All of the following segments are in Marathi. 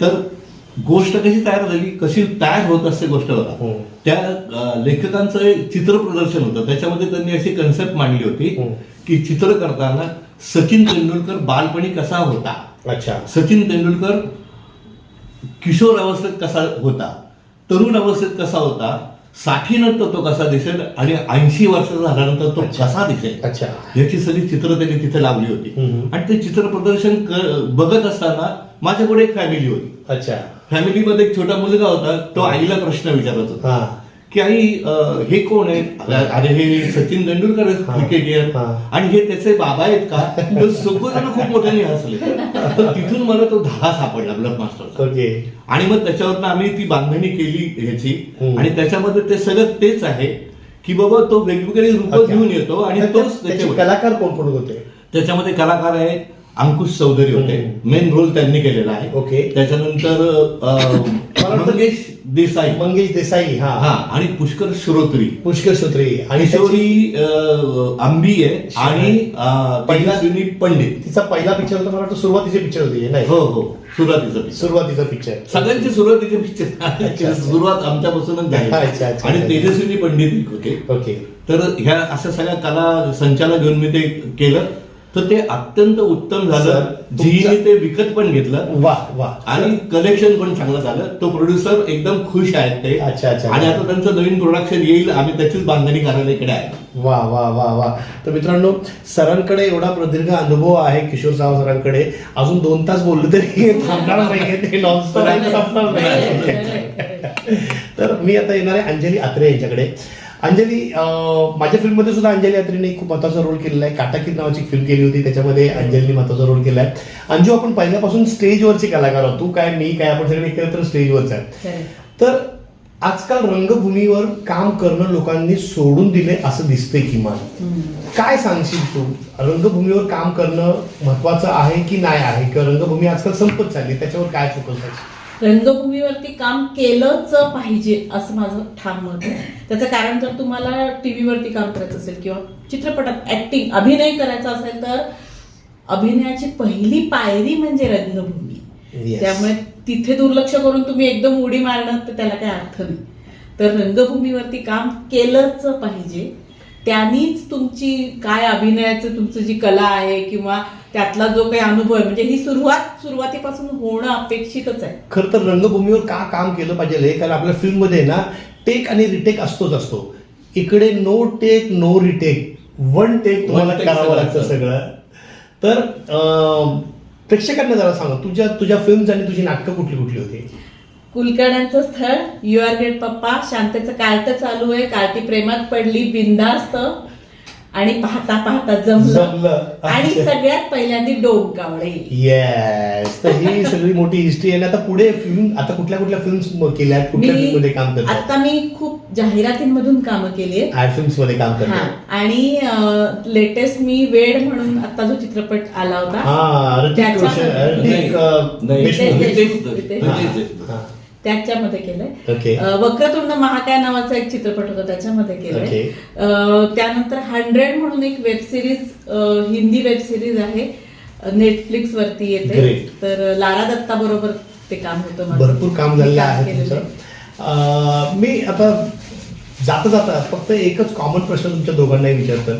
तर गोष्ट कशी तयार झाली? कशी तयार होत असते गोष्ट बघा. हम्म. त्या लेखकांचं चित्र प्रदर्शन होतं. त्याच्यामध्ये त्यांनी अशी कन्सेप्ट मांडली होती हम्म. की चित्र करताना सचिन तेंडुलकर बालपणी कसा होता? अच्छा. सचिन तेंडुलकर किशोर अवस्थेत कसा होता? तरुण अवस्थेत कसा होता? साठीनंतर तो कसा दिसेल? आणि ऐंशी वर्षाचा झाल्यानंतर तो कसा दिसेल? अच्छा. याची सगळी चित्र त्यांनी तिथे लावली होती. आणि ते चित्र प्रदर्शन बघत असताना माझ्याकडे एक फॅमिली होती. अच्छा. फॅमिलीमध्ये एक छोटा मुलगा होता तो आईला प्रश्न विचारत होता. हा. की आई अं, हे कोण आहे? अरे हे सचिन तेंडुलकर. क्रिकेटियर. आणि हे त्याचे बाबा आहेत का? तर सगळेजण खूप मोठ्याने हसले. तर तिथून मला तो धागा सापडला ब्लड मास्टरचा ओके. आणि मग त्याच्यावरनं आम्ही ती बांधणी केली ह्याची. हम्म. आणि त्याच्यामध्ये ते सगळं तेच आहे की बाबा तो वेगवेगळी रूप. घेऊन येतो आणि तोच त्याचे त्याच्यामध्ये कलाकार कोण कोण होते? त्याच्यामध्ये कलाकार आहे अंकुश चौधरी होते. मेन रोल त्यांनी केलेला आहे. ओके. त्याच्यानंतर मंगेश देसाई. मंगेश देसाई हा. हा आणि पुष्कर श्रोत्री. पुष्कर श्रोत्री. आणि किशोरी आंबी आहे आणि पहिला- तेजस्विनी पंडित. तिचा पहिला पिक्चर होता मला वाटतं सुरुवातीचे पिक्चर होते नाही? हो हो. सुरुवातीचं picture. सुरुवातीचा पिक्चर सगळ्यांचे सुरुवातीचे पिक्चर. सुरुवात आमच्यापासूनच झाली. आणि. तेजस्विनी पंडित होते ओके. तर ह्या अशा सगळ्या कला संचाला घेऊन मी ते केलं. तर ते अत्यंत उत्तम झालं. झीने तुमचं- ते विकत पण घेतलं. वा वा. आणि कलेक्शन पण चांगलं झालं. तो प्रोड्युसर एकदम खुश आहेत ते. अच्छा, अच्छा. आणि आता त्यांचं नवीन प्रोडक्शन येईल. आम्ही त्याचीच बांधणी करायला इकडे आहे. वा वा वा वा. तर मित्रांनो सरांकडे एवढा प्रदीर्घ अनुभव आहे किशोर सावंत सरांकडे. अजून दोन तास बोललं तरी थांबणार नाही तर मी आता येणार आहे अंजली आत्रे यांच्याकडे. अंजली माझ्या फिल्ममध्ये सुद्धा अंजली आत्रेने खूप महत्त्वाचा रोल केलेला आहे. काटाकीर नावाची फिल्म केली होती. त्याच्यामध्ये अंजलीने महत्त्वाचा रोल केला आहे अंजू आपण पहिल्यापासून स्टेजवरचे कलाकार आहोत. तू काय मी काय आपण सगळे एकत्र स्टेजवरच आहे. तर आजकाल रंगभूमीवर काम करणं लोकांनी सोडून दिले असं दिसतंय किमान. काय सांगशील तू? रंगभूमीवर काम करणं महत्वाचं आहे की नाही आहे? किंवा रंगभूमी आजकाल संपत चालली त्याच्यावर काय फोकस आहे? रंगभूमीवरती काम केलंच पाहिजे असं माझं ठाम मत आहे. त्याचं कारण जर तुम्हाला टीव्हीवरती काम करायचं असेल किंवा चित्रपटात ऍक्टिंग अभिनय करायचा असेल तर अभिनयाची पहिली पायरी म्हणजे रंगभूमी. Yes. त्यामुळे तिथे दुर्लक्ष करून तुम्ही एकदम उडी मारणं तर त्याला काही अर्थ नाही. तर रंगभूमीवरती काम केलंच पाहिजे. त्यांनीच तुमची काय अभिनयाचं तुमचं जी कला आहे किंवा त्यातला जो काही अनुभव आहे म्हणजे ही सुरुवात सुरुवातीपासून होणं अपेक्षितच आहे. खरं तर रंगभूमीवर का काम केलं पाहिजे हे? कारण आपल्या फिल्ममध्ये ना टेक आणि रिटेक असतोच असतो. इकडे no take no retake one take तुम्हाला करावं सगळं लागतं. सगळं. तर प्रेक्षकांना जरा सांगा तुझ्या तुझ्या फिल्म्स आणि तुझी नाटकं कुठली कुठली होती? कुलकर्ण्यांचं स्थळ यू आर ग्रेट पप्पा शांतेचं कार्ट चालू आहे कार्टी प्रेमात पडली बिंदास्त आणि पाहता पाहता जमलं. जमलं. आणि सगळ्यात पहिल्यांदा डोंकावळे येस तर ही सगळी मोठी हिस्ट्री आहे. आणि आता पुढे फिल्म आता कुठल्या कुठल्या फिल्म्स केल्या? कुठल्या फिल्ममध्ये काम करतात? आता मी खूप जाहिरातींमधून कामं केली आहेत. मध्ये काम हा. करतात आणि लेटेस्ट मी वेड म्हणून आता जो चित्रपट आला होता. हा ऋतिक त्याच्या- रोशन ऋतिक अं, नाही, देशमुख. रितेश रितेश- रितेश. रितेश देशमुख. हा. त्याच्यामध्ये केलंय. वक्रतुंड महाकाय नावाचा एक चित्रपट होता त्याच्यामध्ये केलंय. त्यानंतर हंड्रेड म्हणून एक web series Hindi web series आहे. नेटफ्लिक्स वरती येते. तर लारा दत्ता बरोबर ते काम होतं. भरपूर काम झालेलं आहे मी आता जाता जाता फक्त एकच कॉमन प्रश्न तुमच्या दोघांनाही विचारतो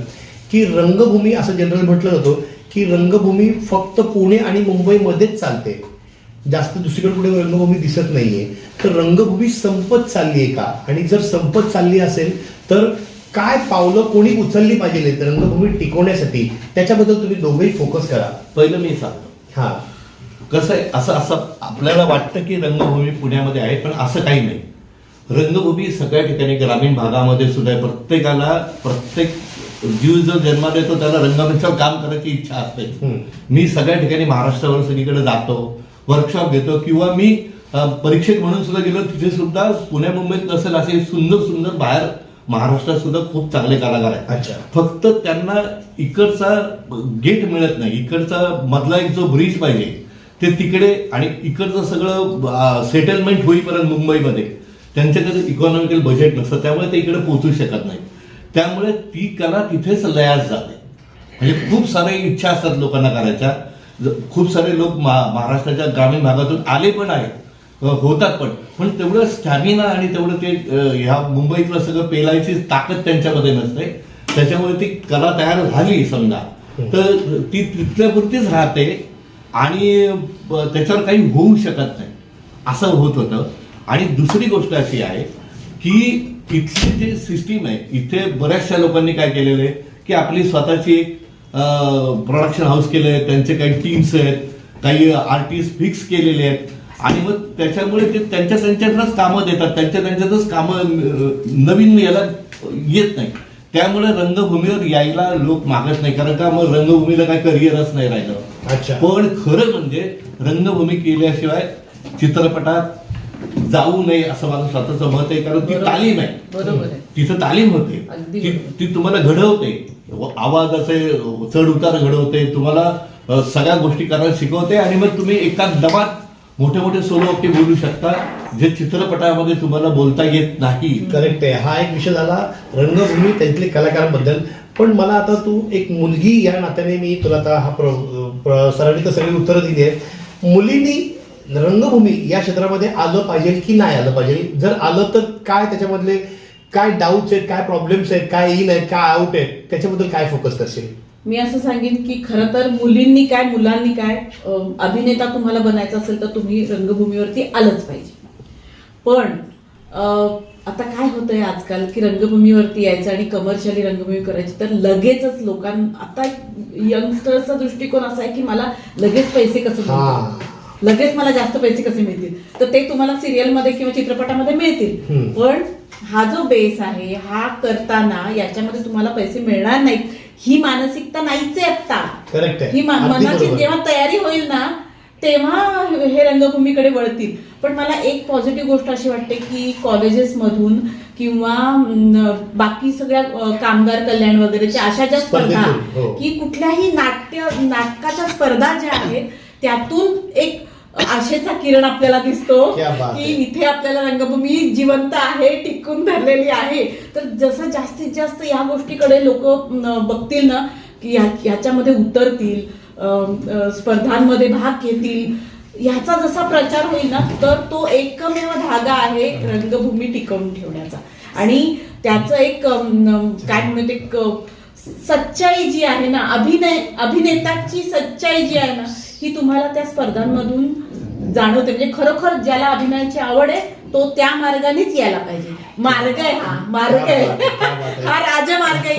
की रंगभूमी असं जनरल म्हटलं जातं की रंगभूमी फक्त पुणे आणि मुंबईमध्येच चालते. जास्त दुसरीकडे कुठे रंगभूमी दिसत नाहीये. तर रंगभूमी संपत चालली आहे का? आणि जर संपत चालली असेल तर काय पावलं कोणी उचलली पाहिजे रंगभूमी टिकवण्यासाठी. त्याच्याबद्दल तुम्ही दोघेही फोकस करा. पहिलं मी सांगतो. हा. कसं आहे असं असं आपल्याला वाटतं की रंगभूमी पुण्यामध्ये आहे पण असं काही नाही. रंगभूमी सगळ्या ठिकाणी ग्रामीण भागामध्ये सुद्धा आहे. प्रत्येकाला प्रत्येक जीव जो जन्माला येतो त्याला रंगभूमीचं काम करायची इच्छा असते. मी सगळ्या ठिकाणी महाराष्ट्रावर सगळीकडे जातो. वर्कशॉप घेतो किंवा मी अ, परीक्षक म्हणून सुद्धा गेलो तिथे सुद्धा पुण्या मुंबईत नसेल असे सुंदर सुंदर बाहेर महाराष्ट्रात सुद्धा खूप चांगले कलाकार आहेत. अच्छा. फक्त त्यांना इकडचा गेट मिळत नाही. इकडचा मधला एक जो ब्रिज पाहिजे ते तिकडे आणि इकडचं सगळं सेटलमेंट होईपर्यंत मुंबईमध्ये त्यांच्याकडे इकॉनॉमिकल बजेट नसतं. त्यामुळे ते इकडे पोहोचू शकत नाही त्यामुळे ती कला तिथेच लयास जाते. म्हणजे खूप साऱ्या इच्छा असतात लोकांना करायच्या. खूप सारे लोक मा महाराष्ट्राच्या ग्रामीण भागातून आले पण आहेत. होतात पण. पण तेवढं स्टॅमिना आणि तेवढं ते ह्या मुंबईतलं सगळं पेलायची ताकद त्यांच्यामध्ये नसते. त्याच्यामुळे ती कला तयार झाली समजा. तर ती तिथल्यापुरतीच राहते आणि त्याच्यावर काही होऊ शकत नाही. असं होत होतं. आणि दुसरी गोष्ट अशी आहे की इथली जे सिस्टीम आहे इथे बऱ्याचशा लोकांनी काय केलेलं आहे की आपली स्वतःची एक प्रोडक्शन हाऊस केले आहेत त्यांचे काही टीम्स आहेत काही आर्टिस्ट फिक्स केलेले आहेत. आणि मग त्याच्यामुळे ते त्यांच्या त्यांच्यातच कामं देतात. त्यांच्या त्यांच्यातच कामं नवीन याला येत नाही. त्यामुळे रंगभूमीवर यायला लोक मागत नाही. कारण का मग रंगभूमीला काय करिअरच नाही राहिलं. अच्छा. पण खरं म्हणजे रंगभूमी केल्याशिवाय चित्रपटात जाऊ नये असं माझं स्वतःचं मत आहे. कारण ती. तालीम आहे. बरोबर आहे. तिथं तालीम होते. ती तुम्हाला घडवते. आवाजाचे चढ उतार घडवते तुम्हाला सगळ्या गोष्टी करायला शिकवते आणि मग तुम्ही एका दमात मोठे मोठे सोलो वाक्य बोलू शकता जे चित्रपटामध्ये तुम्हाला बोलता येत नाही. करेक्ट आहे. हा एक विषय झाला रंगभूमी त्यातले कलाकारांबद्दल. पण मला आता तू एक मुलगी या नात्याने मी तुला आता हा प्र, प्र सरांनी तर सगळी उत्तरं दिली आहेत. मुलींनी रंगभूमी या क्षेत्रामध्ये आलं पाहिजे की नाही आलं पाहिजे? जर आलं तर काय त्याच्यामधले काय डाऊट्स आहेत काय प्रॉब्लेम्स आहेत काय इन आहेत काय आउट आहेत त्याच्याबद्दल काय फोकस करशील? मी असं सांगेन की खरं तर मुलींनी काय मुलांनी काय अभिनेता तुम्हाला बनायचं असेल तर तुम्ही रंगभूमीवरती आलंच पाहिजे. पण आता काय होतंय आजकाल की रंगभूमीवरती यायचं आणि कमर्शियली रंगभूमी करायची तर लगेचच लोकांना आता यंगस्टरचा दृष्टिकोन असा आहे की मला लगेच पैसे कसे लगेच मला जास्त पैसे कसे मिळतील तर ते तुम्हाला सिरियलमध्ये किंवा चित्रपटामध्ये मिळतील. पण हा जो बेस आहे हा करताना याच्यामध्ये तुम्हाला पैसे मिळणार नाहीत ही मानसिकता नाहीच आहे आता ही मनाची. जेव्हा तयारी होईल ना तेव्हा हे रंगभूमीकडे वळतील पण मला एक पॉझिटिव्ह गोष्ट अशी वाटते की कॉलेजेसमधून किंवा बाकी सगळ्या कामगार कल्याण वगैरेच्या अशा ज्या स्पर्धा हो. की कुठल्याही नाट्य नाटकाच्या स्पर्धा ज्या आहेत त्यातून एक आशेचा किरण आपल्याला दिसतो की. इथे आपल्याला रंगभूमी जिवंत आहे टिकून धरलेली आहे तर जसं जास्तीत जास्त या गोष्टीकडे लोक बघतील ना की ह्याच्यामध्ये उतरतील स्पर्धांमध्ये भाग घेतील ह्याचा जसा प्रचार होईल ना तर तो एकमेव धागा आहे रंगभूमी टिकवून ठेवण्याचा आणि त्याचं एक काय अं, सच्चाई जी आहे ना अभिनय अभिनेताची सच्चाई जी आहे ना ही तुम्हाला त्या स्पर्धांमधून जाणवते. म्हणजे खरोखर ज्याला अभिनयाची आवड आहे तो त्या मार्गानेच यायला पाहिजे. मार्ग आहे हा मार्ग आहे, आहे क्या बात आहे. हा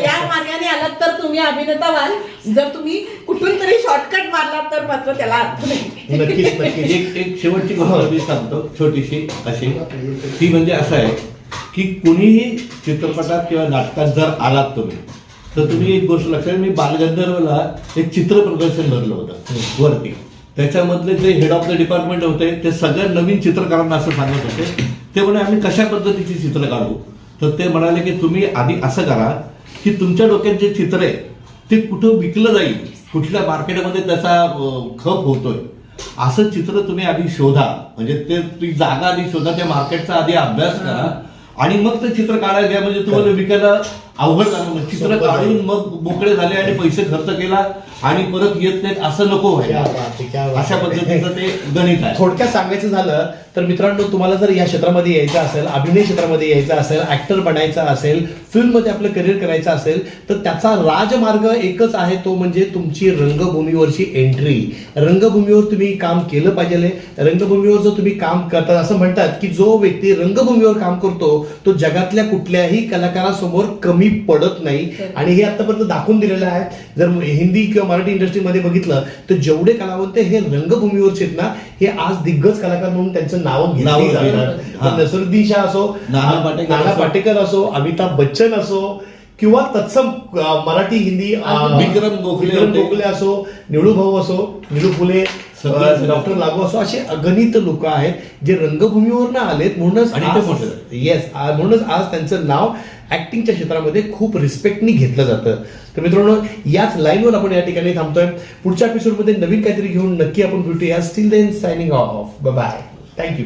या मार्गाने आलात तर तुम्ही अभिनेता व्हाल जर तुम्ही कुठून तरी शॉर्टकट मारलात तर मात्र त्याला अर्थ नाही. नक्कीच नक्कीच. एक एक शेवटची गोष्ट मी सांगतो छोटीशी अशी. ती म्हणजे असं आहे की कुणीही चित्रपटात किंवा नाटकात जर आलात तुम्ही तर तुम्ही एक गोष्ट लक्षात मी बालगंधर्वला एक चित्र प्रदर्शन भरलं होतं वरती. त्याच्यामधले जे हेड ऑफ द डिपार्टमेंट होते ते सगळ्या नवीन चित्रकारांना असं सांगत होते. ते म्हणे आम्ही कशा पद्धतीची चित्र काढू? तर ते म्हणाले की तुम्ही आधी असं करा की तुमच्या डोक्यात जे चित्र आहे ते कुठं विकलं जाईल? कुठल्या मार्केटमध्ये त्याचा खप होतोय? असं चित्र तुम्ही आधी शोधा. म्हणजे ते जागा आधी शोधा त्या मार्केटचा आधी अभ्यास करा. आणि मग ते चित्र काढायला घ्या म्हणजे तुम्हाला विकायला अवघड नाही. चित्र काढून. मग मोकळे झाले आणि पैसे खर्च केला आणि परत येत नाहीत असं नको क्या व्हायला बात आहे, क्या बात अशा. पद्धतीचं ते गणित आहे. थोडक्यात सांगायचं झालं तर मित्रांनो तुम्हाला जर या क्षेत्रामध्ये यायचं असेल अभिनय क्षेत्रामध्ये यायचं असेल ऍक्टर बनायचं असेल फिल्ममध्ये आपलं करिअर करायचं असेल तर त्याचा राजमार्ग एकच आहे तो म्हणजे तुमची रंगभूमीवरची एंट्री रंगभूमीवर तुम्ही काम केलं पाहिजे. रंगभूमीवर जर तुम्ही काम करतात असं म्हणतात की जो व्यक्ती रंगभूमीवर काम करतो तो जगातल्या कुठल्याही कलाकारासमोर कमी पडत नाही. आणि हे आतापर्यंत दाखवून दिलेलं आहे. जर हिंदी किंवा मराठी इंडस्ट्रीमध्ये बघितलं तर जेवढे कलावंत हे रंगभूमीवरचे आहेत ना हे आज दिग्गज कलाकार म्हणून त्यांचं नाव घेतली. जातात. तर नसरुद्दीन शाह असो नाना पाटेकर नाना असो. पाटेकर असो अमिताभ बच्चन असो किंवा तत्सम मराठी हिंदी विक्रम गोखले. गोखले असो निळू भाऊ असो निळू फुले. डॉक्टर लागू असो असे अगणित लोक आहेत जे रंगभूमीवर आलेत. म्हणूनच. येस म्हणूनच आज त्यांचं नाव ऍक्टिंगच्या क्षेत्रामध्ये खूप रिस्पेक्टनी घेतलं जातं. तर मित्रांनो याच लाईनवर आपण या ठिकाणी थांबतोय. पुढच्या एपिसोडमध्ये नवीन काहीतरी घेऊन नक्की आपण भेटूया. Till then signing off bye thank you